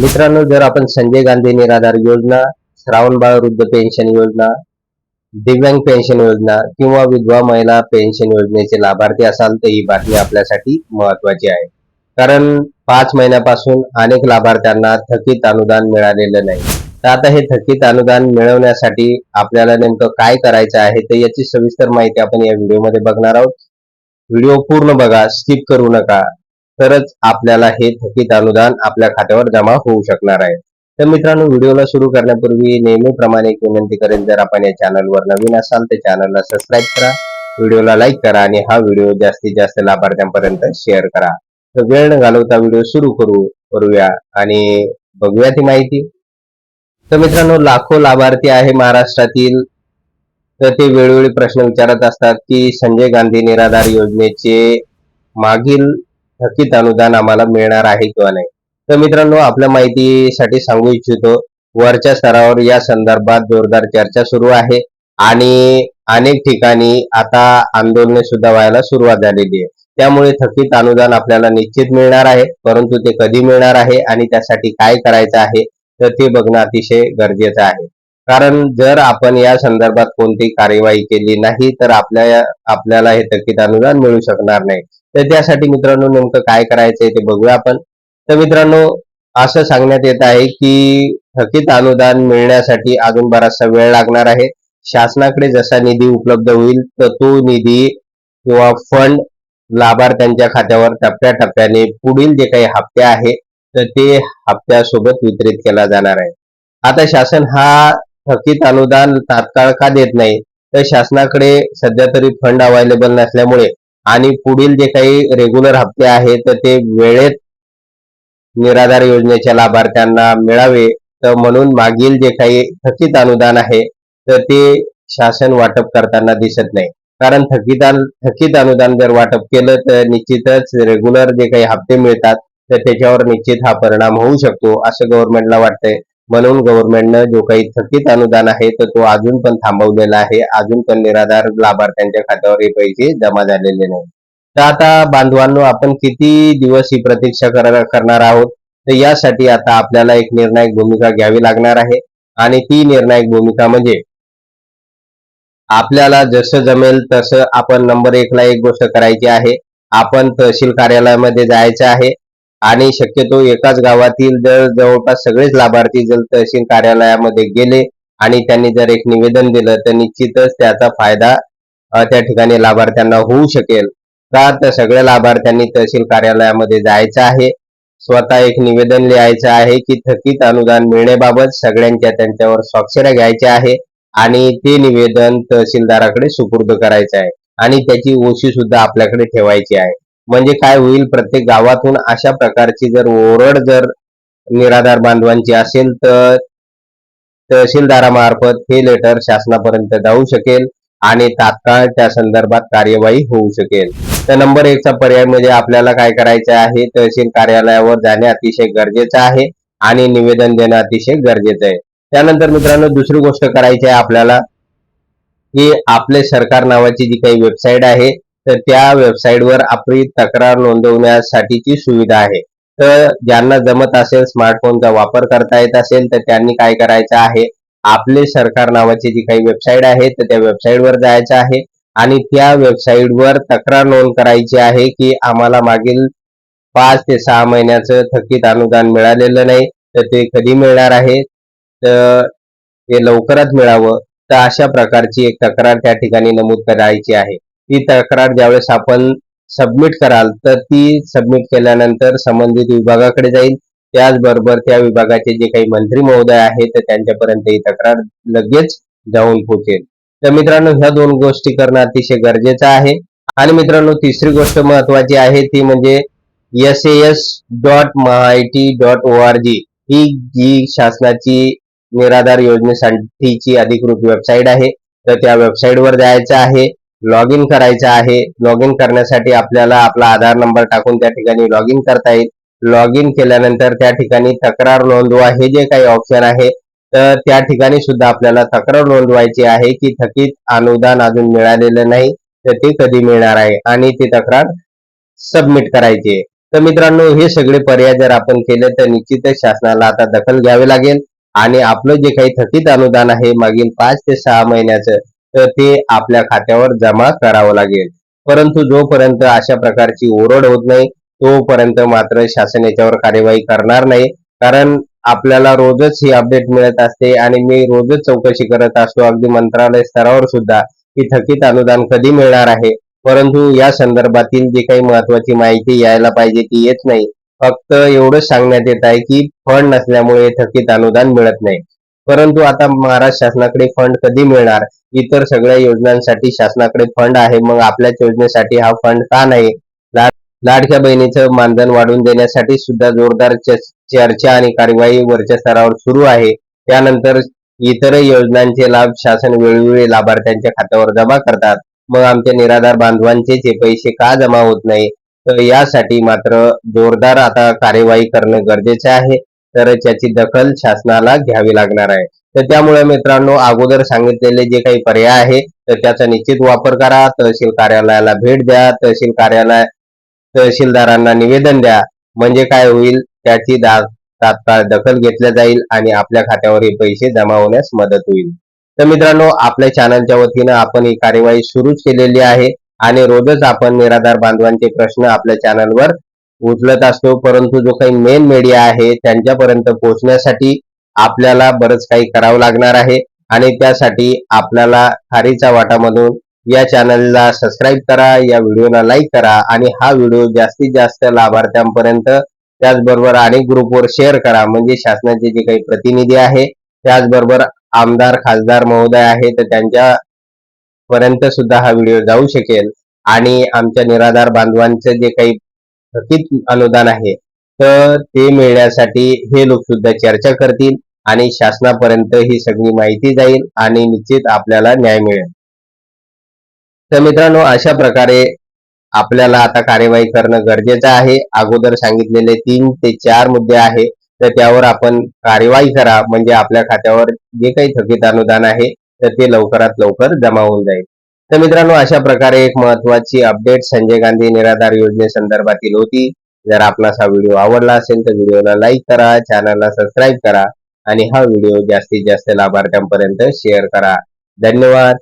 मित्रांनो जर आपण संजय गांधी निराधार योजना श्रावणबाळ वृद्ध पेन्शन योजना दिव्यांग पेन्शन योजना किंवा विधवा महिला पेन्शन योजनेचे लाभार्थी असाल तर ही बातमी आपल्यासाठी महत्वाची आहे. कारण पाच महिन्यापासून अनेक लाभार्थ्यांना थकीत अनुदान मिळालेलं नाही. तर आता हे थकीत अनुदान मिळवण्यासाठी आपल्याला नेमकं काय करायचं आहे तर याची सविस्तर माहिती आपण या व्हिडिओमध्ये बघणार आहोत. व्हिडिओ पूर्ण बघा स्किप करू नका. तरच आपल्याला हे थकीत अनुदान आपल्या खात्यावर जमा होऊ शकणार आहे. तर मित्रांनो व्हिडिओला सुरू करण्यापूर्वी नेहमीप्रमाणे एक विनंती करेन जर आपण या चॅनलवर नवीन असाल तर चॅनलला सबस्क्राईब करा व्हिडिओला लाईक करा आणि हा व्हिडिओ जास्तीत जास्त लाभार्थ्यांपर्यंत शेअर करा. तर वेळ न घालवता व्हिडिओ सुरू करू करूया आणि बघूया ती माहिती. तर मित्रांनो लाखो लाभार्थी आहे महाराष्ट्रातील. तर ते वेळोवेळी प्रश्न विचारत असतात की संजय गांधी निराधार योजनेचे मागील थकीत अनुदान आम्हाला मिळणार आहे किंवा नाही. तर मित्रांनो आपल्या माहितीसाठी सांगू इच्छितो वरच्या स्तरावर या संदर्भात जोरदार चर्चा सुरू आहे आणि अनेक ठिकाणी आता आंदोलने सुद्धा व्हायला सुरुवात झालेली आहे. त्यामुळे थकीत अनुदान आपल्याला निश्चित मिळणार आहे परंतु ते कधी मिळणार आहे आणि त्यासाठी काय करायचं आहे तर ते बघणं अतिशय गरजेचं आहे. कारण जर आपण या संदर्भात कोणती कार्यवाही केली नाही तर आपल्या आपल्याला हे थकीत अनुदान मिळू शकणार नाही. तर त्यासाठी मित्रांनो नेमकं काय करायचंय ते बघूया आपण. तर मित्रांनो असं सांगण्यात येत आहे की थकीत अनुदान मिळण्यासाठी अजून बराचसा वेळ लागणार आहे. शासनाकडे जसा निधी उपलब्ध होईल तर तो निधी किंवा फंड लाभार्थ्यांच्या खात्यावर टप्प्याटप्प्याने पुढील जे काही हप्ते आहे तर ते हप्त्यासोबत वितरित केला जाणार आहे. आता शासन हा थकीत अनुदान तात्काळ का देत नाही? तर शासनाकडे सध्या तरी फंड अवेलेबल नसल्यामुळे आणि पुढील जे काही रेग्युलर हप्ते आहेत तर ते वेळेत निराधार योजनेच्या लाभार्थ्यांना मिळावे. तर म्हणून मागील जे काही थकीत अनुदान आहे तर ते शासन वाटप करताना दिसत नाही. कारण थकीत थकीत अनुदान जर वाटप केलं तर निश्चितच रेग्युलर जे काही हप्ते मिळतात तर त्याच्यावर निश्चित हा परिणाम होऊ शकतो असं गव्हर्नमेंटला वाटतंय. म्हणून गव्हर्नमेंटनं जो काही थकीत अनुदान आहे तर तो अजून पण थांबवलेला आहे. अजून पण निराधार लाभार्थ्यांच्या खात्यावर हे पैसे जमा झालेले नाही. तर आता बांधवांनो आपण किती दिवस ही प्रतीक्षा करणार आहोत? तर यासाठी आता आपल्याला एक निर्णायक भूमिका घ्यावी लागणार आहे. आणि ती निर्णायक भूमिका म्हणजे आपल्याला जसं जमेल तसं आपण नंबर एकला एक गोष्ट करायची आहे. आपण तहसील कार्यालयामध्ये जायचं आहे. आणि शक्यतो एकाच गावातील जर जवळपास सगळेच लाभार्थी जर तहसील कार्यालयामध्ये गेले आणि त्यांनी जर एक निवेदन दिलं तर निश्चितच त्याचा फायदा त्या ठिकाणी लाभार्थ्यांना होऊ शकेल. का तर सगळ्या लाभार्थ्यांनी तहसील कार्यालयामध्ये जायचं आहे. स्वतः एक निवेदन लिहायचं आहे की थकीत अनुदान मिळण्याबाबत सगळ्यांच्या त्यांच्यावर स्वाक्षऱ्या घ्यायच्या आहे आणि ते निवेदन तहसीलदाराकडे सुपूर्द करायचं आहे. आणि त्याची ओशी सुद्धा आपल्याकडे ठेवायची आहे. म्हणजे काय होईल? प्रत्येक गावातून अशा प्रकारची जर ओरड जर निराधार बांधवांची असेल तर तहसीलदारामार्फत हे लेटर शासनापर्यंत जाऊ शकेल आणि तात्काळ त्या संदर्भात कार्यवाही होऊ शकेल. तर नंबर एकचा पर्याय म्हणजे आपल्याला काय करायचं आहे? तहसील कार्यालयावर जाणे अतिशय गरजेचं आहे आणि निवेदन देणं अतिशय गरजेचं आहे. त्यानंतर मित्रांनो दुसरी गोष्ट करायची आहे आपल्याला की आपले सरकार नावाची जी काही वेबसाईट आहे तर त्या वेबसाईटवर आपली तक्रार नोंदवण्यासाठीची सुविधा आहे. तर ज्यांना जमत असेल स्मार्टफोनचा वापर करता येत असेल तर त्यांनी काय करायचं आहे? आपले सरकार नावाची जी काही वेबसाईट आहे तर त्या वेबसाईटवर जायचं आहे. आणि त्या वेबसाईटवर तक्रार नोंद करायची आहे की आम्हाला मागील पाच ते सहा महिन्याचं थकीत अनुदान मिळालेलं नाही तर ते कधी मिळणार आहे? तर ते लवकरच मिळावं. तर अशा प्रकारची एक तक्रार त्या ठिकाणी नमूद करायची आहे. ती तक्रार ज्यावेळेस आपण सबमिट कराल तर ती सबमिट केल्यानंतर संबंधित विभागाकडे जाईल. त्याचबरोबर त्या विभागाचे जे काही मंत्री महोदय आहेत तर त्यांच्यापर्यंत ही तक्रार लगेच जाऊन पोहोचेल. तर मित्रांनो ह्या दोन गोष्टी करणं अतिशय गरजेचं आहे. आणि मित्रांनो तिसरी गोष्ट महत्वाची आहे ती म्हणजे S S dot MahaIT dot O R G ही जी शासनाची निराधार योजनेसाठीची अधिकृत वेबसाईट आहे. तर त्या वेबसाईटवर जायचं आहे. लॉग इन करायचं आहे. लॉग इन करण्यासाठी आपल्याला आपला आधार नंबर टाकून त्या ठिकाणी लॉग इन करता येईल. लॉग इन केल्यानंतर त्या ठिकाणी तक्रार नोंदवा हे जे काही ऑप्शन आहे तर त्या ठिकाणी सुद्धा आपल्याला तक्रार नोंदवायची आहे की थकीत अनुदान अजून मिळालेलं नाही तर ते कधी मिळणार आहे आणि ती तक्रार सबमिट करायची आहे. तर मित्रांनो हे सगळे पर्याय जर आपण केले तर निश्चितच शासनाला आता दखल घ्यावी लागेल आणि आपलं जे काही थकीत अनुदान आहे मागील पाच ते सहा महिन्याचं तर ते आपल्या खात्यावर जमा करावं लागेल. परंतु जोपर्यंत अशा प्रकारची ओरड होत नाही तोपर्यंत मात्र शासन याच्यावर कार्यवाही करणार नाही. कारण आपल्याला रोजच ही अपडेट मिळत असते आणि मी रोजच चौकशी करत असतो. अगदी मंत्रालय स्तरावर सुद्धा की थकीत अनुदान कधी मिळणार आहे? परंतु या संदर्भातील जी काही महत्वाची माहिती यायला पाहिजे ती येत नाही. फक्त एवढंच सांगण्यात येत आहे की फंड नसल्यामुळे थकीत अनुदान मिळत नाही. परंतु आता महाराष्ट्र शासनाकडे फंड कधी मिळणार? इतर सगळ्या योजनांसाठी शासनाकडे फंड आहे मग आपल्याच योजनेसाठी हा फंड का नाही? लाडक्या बहिणीचं मानधन वाढवून देण्यासाठी सुद्धा जोरदार चर्चा आणि कार्यवाही वरच्या स्तरावर सुरू आहे. त्यानंतर इतर योजनांचे लाभ शासन वेळोवेळी लाभार्थ्यांच्या खात्यावर जमा करतात. मग आमच्या निराधार बांधवांचे हे पैसे का जमा होत नाही? तर यासाठी मात्र जोरदार आता कार्यवाही करणं गरजेचं आहे. तर त्याची दखल शासनाला घ्यावी लागणार आहे. तर त्यामुळे मित्रांनो अगोदर सांगितलेले जे काही पर्याय आहे तर त्याचा निश्चित वापर करा. तहसील कार्यालयाला भेट द्या. तहसील कार्यालय तहसीलदारांना निवेदन द्या. म्हणजे काय होईल? त्याची तात्काळ दखल घेतल्या जाईल आणि आपल्या खात्यावर हे पैसे जमा होण्यास मदत होईल. तर मित्रांनो आपल्या चॅनलच्या वतीनं आपण ही कार्यवाही सुरूच केलेली आहे. आणि रोजच आपण निराधार बांधवांचे प्रश्न आपल्या चॅनलवर उचलत असतो परंतु जो काही मेन मीडिया आहे त्यांच्यापर्यंत पोहोचण्यासाठी आपल्याला बरंच काही करावं लागणार आहे. आणि त्यासाठी आपल्याला खारीचा वाटामधून या चॅनलला सबस्क्राईब करा या व्हिडिओला लाईक करा आणि हा व्हिडिओ जास्तीत जास्त लाभार्थ्यांपर्यंत त्याचबरोबर अनेक ग्रुपवर शेअर करा. म्हणजे शासनाचे जे काही प्रतिनिधी आहे त्याचबरोबर आमदार खासदार महोदय आहे तर त्यांच्या पर्यंत सुद्धा हा व्हिडिओ जाऊ शकेल. आणि आमच्या निराधार बांधवांचं जे काही थकीत अनुदान आहे. तर ते मिळण्यासाठी हे लोक सुद्धा चर्चा करतील आणि शासनापर्यंत ही सगळी माहिती जाईल आणि निश्चित आपल्याला न्याय मिळेल. तर मित्रांनो अशा प्रकारे आपल्याला आता कार्यवाही करणं गरजेचं आहे. अगोदर सांगितलेले तीन ते चार मुद्दे आहे तर त्यावर आपण कार्यवाही करा. म्हणजे आपल्या खात्यावर जे काही थकीत अनुदान आहे तर ते लवकरात लवकर जमा होऊन जाईल. तर मित्रांनो अशा प्रकारे एक महत्वाची अपडेट संजय गांधी निराधार योजनेसंदर्भातील होती. जर आपणास हा व्हिडिओ आवडला असेल तर व्हिडिओला लाईक करा चॅनलला सबस्क्राईब करा आणि हा व्हिडिओ जास्तीत जास्त लाभार्थ्यांपर्यंत शेअर करा. धन्यवाद.